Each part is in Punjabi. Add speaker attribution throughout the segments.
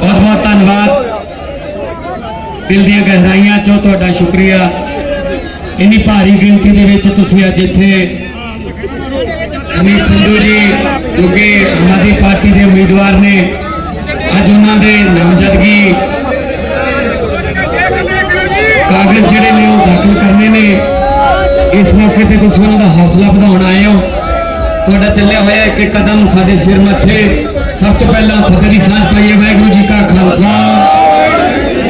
Speaker 1: ਬਹੁਤ ਬਹੁਤ ਧੰਨਵਾਦ। ਦਿਲ ਦੀਆਂ ਗਹਿਰਾਈਆਂ ਚੋਂ ਤੁਹਾਡਾ ਸ਼ੁਕਰੀਆ। ਇੰਨੀ ਭਾਰੀ ਗਿਣਤੀ ਦੇ ਵਿੱਚ ਤੁਸੀਂ ਅੱਜ ਇੱਥੇ ਅਮੀਤ ਸੰਧੂ ਜੀ ਜੋ ਕਿ ਆਮ ਆਦਮੀ ਪਾਰਟੀ ਦੇ ਉਮੀਦਵਾਰ ਨੇ। ਅੱਜ ਉਹਨਾਂ ਦੇ ਨਾਮਜ਼ਦਗੀ ਕਾਗਜ਼ ਜਿਹੜੇ ਨੇ ਉਹ ਦਾਖਲ ਕਰਨੇ ਨੇ। ਇਸ ਮੌਕੇ ਤੇ ਤੁਸੀਂ ਉਹਨਾਂ ਦਾ ਹੌਸਲਾ ਵਧਾਉਣ ਆਏ ਹੋ। ਤੁਹਾਡਾ ਚੱਲਿਆ ਹੋਇਆ ਇੱਕ ਇੱਕ ਕਦਮ ਸਾਡੇ ਸਿਰ ਮੱਥੇ। ਸਭ ਤੋਂ ਪਹਿਲਾਂ ਫਤਿਹ ਦੀ ਸਾਂਝ ਪਾਈਏ। ਵਾਹਿਗੁਰੂ ਜੀ ਕਾ ਖਾਲਸਾ।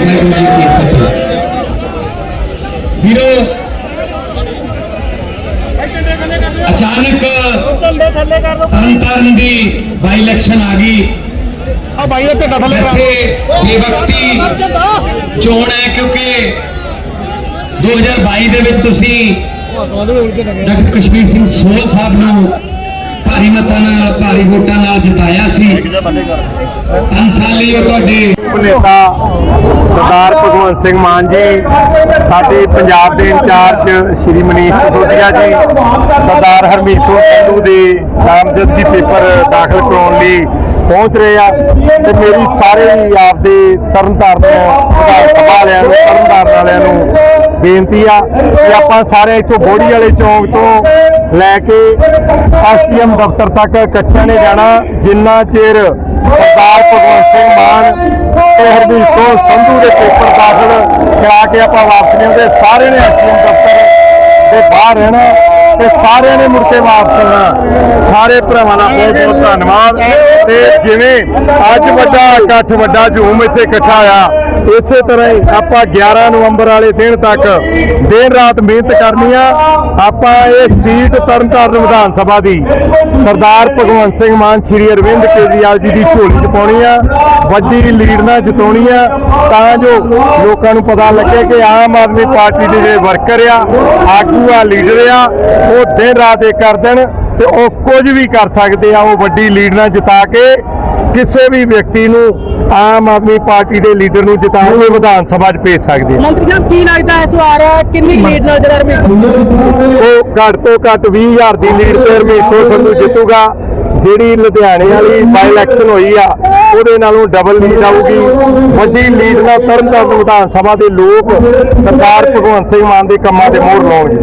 Speaker 1: ਵਾਹਿਗੁਰੂ ਜੀ ਕੀ ਫਤਿਹ। ਵੀਰੋ ਅਚਾਨਕ
Speaker 2: ਥੱਲੇ ਥੱਲੇ
Speaker 1: ਤਰਨਤਾਰਨ ਦੀ ਬਾਈ ਇਲੈਕਸ਼ਨ ਆ ਗਈ।
Speaker 2: ਆ ਭਾਈ ਇੱਥੇ ਥੱਲੇ ਕਰ
Speaker 1: ਵੈਸੇ ਬੇਵਕਤੀ ਚੋਣ ਹੈ ਕਿਉਂਕਿ 2022 ਦੇ ਵਿੱਚ ਤੁਸੀਂ ਡਾਕਟਰ ਕਸ਼ਮੀਰ ਸਿੰਘ ਸੋਹਲ ਸਾਹਿਬ ਨੂੰ ਭਾਰੀ ਮਤਾਂ ਨਾਲ, ਭਾਰੀ ਵੋਟਾਂ ਨਾਲ ਜਿਤਾਇਆ ਸੀ। ਪੰਜ ਉਹ ਤੁਹਾਡੇ
Speaker 3: ਨੇਤਾ ਸਰਦਾਰ ਭਗਵੰਤ ਸਿੰਘ ਮਾਨ ਜੀ, ਸਾਡੇ ਪੰਜਾਬ ਦੇ ਇੰਚਾਰਜ ਸ਼੍ਰੀ ਮਨੀਸ਼ ਸਿਸੋਦੀਆ ਜੀ, ਸਰਦਾਰ ਹਰਮੀਤ ਸਿੰਘ ਸੰਧੂ ਦੇ ਨਾਮਜ਼ਦਗੀ ਪੇਪਰ ਦਾਖਲ ਕਰਾਉਣ ਲਈ ਪਹੁੰਚ ਰਹੇ ਆ ਤੇ ਮੇਰੀ ਸਾਰੇ ਹੀ ਆਪਦੇ ਤਰਨਤਾਰਨ ਵਿਧਾਨ ਸਭਾ ਵਾਲਿਆਂ ਨੂੰ, ਤਰਨਤਾਰਨ ਵਾਲਿਆਂ ਨੂੰ ਬੇਨਤੀ ਆ ਕਿ ਆਪਾਂ ਸਾਰੇ ਇੱਥੋਂ ਬੋੜੀ ਵਾਲੇ ਚੌਂਕ ਤੋਂ ਲੈ ਕੇ ਐਸਟੀਐਮ ਦਫ਼ਤਰ ਤੱਕ ਇਕੱਠਿਆਂ ਨੇ ਜਾਣਾ। ਜਿੰਨਾ ਚਿਰ ਸਰਦਾਰ ਭਗਵੰਤ ਸਿੰਘ ਮਾਨ ਤੇ ਹਰਦੀਪ ਸਿੰਘ ਸੰਧੂ ਦੇ ਪੇਪਰ ਦਾਖਲ ਕਰਾ ਕੇ ਆਪਾਂ ਵਾਪਸ ਨਹੀਂ ਆਉਂਦੇ ਸਾਰੇ ਨੇ ਐਸਟੀਐਮ ਦਫ਼ਤਰ ਦੇ ਬਾਹਰ ਰਹਿਣਾ ਤੇ ਸਾਰਿਆਂ ਨੇ ਮੁੜ ਕੇ ਵਾਪਸ ਆਉਣਾ। ਸਾਰੇ ਭਰਾਵਾਂ ਦਾ ਬਹੁਤ ਬਹੁਤ ਧੰਨਵਾਦ। ਤੇ ਜਿਵੇਂ ਅੱਜ ਵੱਡਾ ਇਕੱਠ ਵੱਡਾ ਝੂਮ ਇੱਥੇ ਇਕੱਠਾ ਆ ਇਸੇ ਤਰ੍ਹਾਂ ਹੀ ਆਪਾਂ 11 ਨਵੰਬਰ ਵਾਲੇ ਦਿਨ ਤੱਕ ਦਿਨ ਰਾਤ ਮਿਹਨਤ ਕਰਨੀ ਆ। ਆਪਾਂ ਇਹ ਸੀਟ ਤਰਨਤਾਰਨ ਵਿਧਾਨ ਸਭਾ ਦੀ ਸਰਦਾਰ ਭਗਵੰਤ ਸਿੰਘ ਮਾਨ, ਸ਼੍ਰੀ ਅਰਵਿੰਦ ਕੇਜਰੀਵਾਲ ਜੀ ਦੀ ਝੋਲੀ 'ਚ ਪਾਉਣੀ ਆ। ਵੱਡੀ ਲੀਡ ਨਾਲ ਜਿਤਾਉਣੀ ਆ। ਤਾਂ ਜੋ ਲੋਕਾਂ ਨੂੰ ਪਤਾ ਲੱਗੇ ਕਿ ਆਮ ਆਦਮੀ ਪਾਰਟੀ ਦੇ ਜਿਹੜੇ ਵਰਕਰ ਆ, ਆਗੂ ਆ, ਲੀਡਰ ਆ, ਉਹ ਦਿਨ ਰਾਤ ਇਹ ਕਰ ਦੇਣ ਤੇ ਉਹ ਕੁਝ ਵੀ ਕਰ ਸਕਦੇ ਆ। ਉਹ ਵੱਡੀ ਲੀਡ ਨਾਲ ਜਿਤਾ ਕੇ ਕਿਸੇ ਵੀ ਵਿਅਕਤੀ ਨੂੰ ਆਮ ਆਦਮੀ ਪਾਰਟੀ ਦੇ ਲੀਡਰ ਨੂੰ ਜਿਤਾ ਕੇ ਵਿਧਾਨ ਸਭਾ 'ਚ ਭੇਜ ਸਕਦੇ ਆ
Speaker 2: ਮੰਤਰੀ ਸਾਹਿਬ ਕੀ ਲੱਗਦਾ ਇਸ ਵਾਰ ਕਿੰਨੀ ਲੀਡ ਨਾਲ ਜਿਹੜਾ ਰਮੇਸ਼
Speaker 3: ਉਹ ਘੱਟ ਤੋਂ ਘੱਟ 20000 ਦੀ ਲੀਡ ਤੇ ਹਰਮੀਤ ਸਿੰਘ ਸੰਧੂ ਜਿੱਤੂਗਾ। ਜਿਹੜੀ ਲੁਧਿਆਣੇ ਵਾਲੀ ਬਾਈ ਇਲੈਕਸ਼ਨ ਹੋਈ ਆ ਉਹਦੇ ਨਾਲੋਂ ਡਬਲ ਲੀਡ ਆਊਗੀ। ਵੱਡੀ ਲੀਡ ਨਾਲ ਤਰਨਤਾਰਨ ਵਿਧਾਨ ਸਭਾ ਦੇ ਲੋਕ ਸਰਦਾਰ ਭਗਵੰਤ ਸਿੰਘ ਮਾਨ ਦੇ ਕੰਮਾਂ ਤੇ ਮੋਹਰ ਲਾਉਣਗੇ।